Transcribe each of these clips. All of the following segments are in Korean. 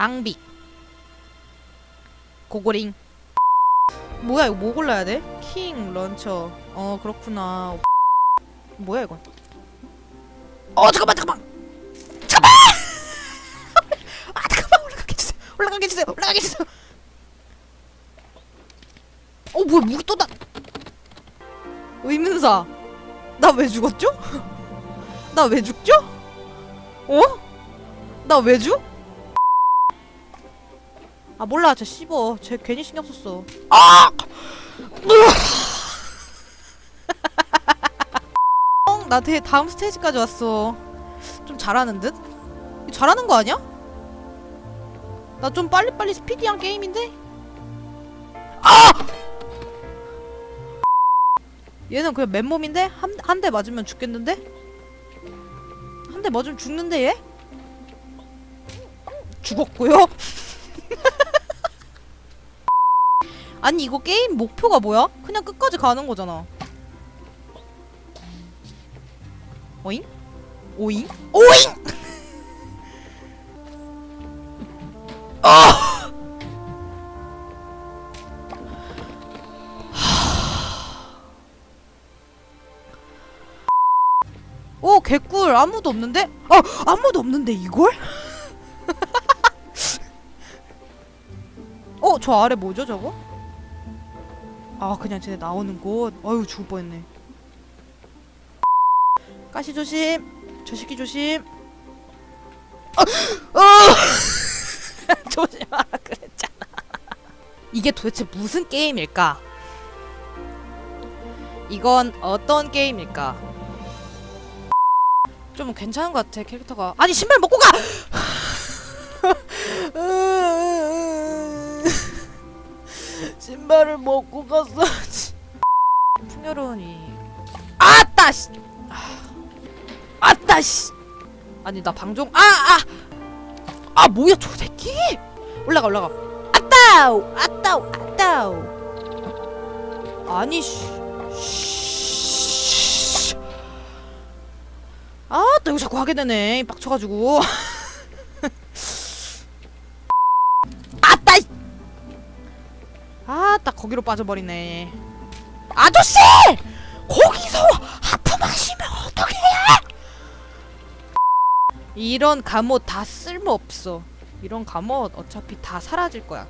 낭빅 고고링. 뭐야 이거 뭐 골라야 돼? 킹 런처. 어 그렇구나. 뭐야 이건? 어 잠깐만 잠깐만! 잠깐만! 아 잠깐만! 올라가게 해주세요. 올라가게 해주세요. 올라가게 해주세요. 어 뭐야 무기 또나 의문사. 나 왜 죽었죠? 나 왜 죽죠? 어? 나 왜 죽? 아 몰라 쟤 씹어 쟤 괜히 신경 썼어 아! 어, 나 되게 다음 스테이지까지 왔어 좀 잘하는 듯? 잘하는 거 아니야? 나 좀 빨리빨리 스피디한 게임인데? 아! 얘는 그냥 맨몸인데? 한, 한 대 맞으면 죽겠는데? 한 대 맞으면 죽는데 얘? 죽었고요 아니 이거 게임 목표가 뭐야? 그냥 끝까지 가는 거잖아. 오잉? 오잉? 오잉! 아! 오 개꿀 아무도 없는데? 아 아무도 없는데 이걸? 어 저 아래 뭐죠 저거? 아 그냥 쟤네 나오는 곳? 아유 죽을 뻔했네. 가시 조심. 저 새끼 조심. 아! 아! 조심하라 그랬잖아. 이게 도대체 무슨 게임일까? 이건 어떤 게임일까? 좀 괜찮은 것 같아 캐릭터가. 아니 신발 먹고 가 먹고 갔어야지. 풍요로운 이. 아따 씨. 아, 아따 씨. 아니 나 방종. 아 아. 아 뭐야 저 새끼. 올라가 올라가. 아따우 아따우 아따우. 아니 씨. 씨. 아따 이거 자꾸 하게 되네. 빡쳐가지고. 딱 거기로 빠져버리네. 아저씨! 거기서 하품하시면 어떡해요? 이런 갑옷 다 쓸모없어. 이런 갑옷 어차피 다 사라질 거야.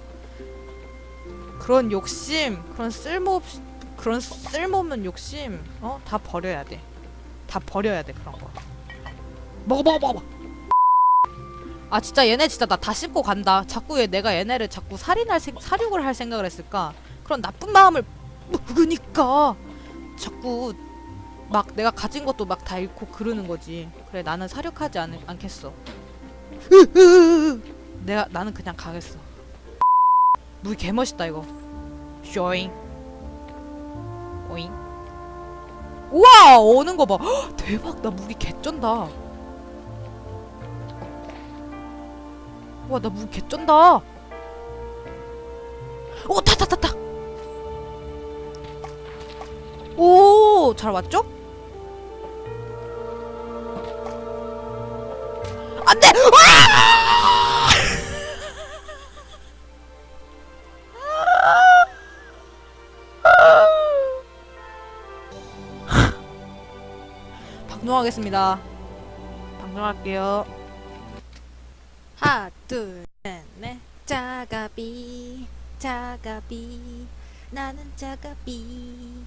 그런 욕심, 그런 쓸모없, 그런 쓸모없는 욕심, 어? 다 버려야 돼. 다 버려야 돼, 그런 거. 먹어, 먹어, 먹어! 아 진짜 얘네 진짜 나 다 씹고 간다. 자꾸 얘 내가 얘네를 자꾸 살인할 생, 살육을 할 생각을 했을까? 그런 나쁜 마음을 먹으니까 자꾸 막 내가 가진 것도 막 다 잃고 그러는 거지. 그래 나는 살육하지 않, 않겠어. 내가 나는 그냥 가겠어. 무기 개 멋있다 이거. 쇼잉. 오잉. 우와 오는 거 봐. 헉, 대박 나 무기 개쩐다. 와, 나 무기 개쩐다. 오, 탔다, 탔다. 오, 잘 왔죠? 안 돼! 와! 방송하겠습니다. 방송할게요. 하나, 둘, 셋, 넷. 짜가비 짜가비 나는 짜가비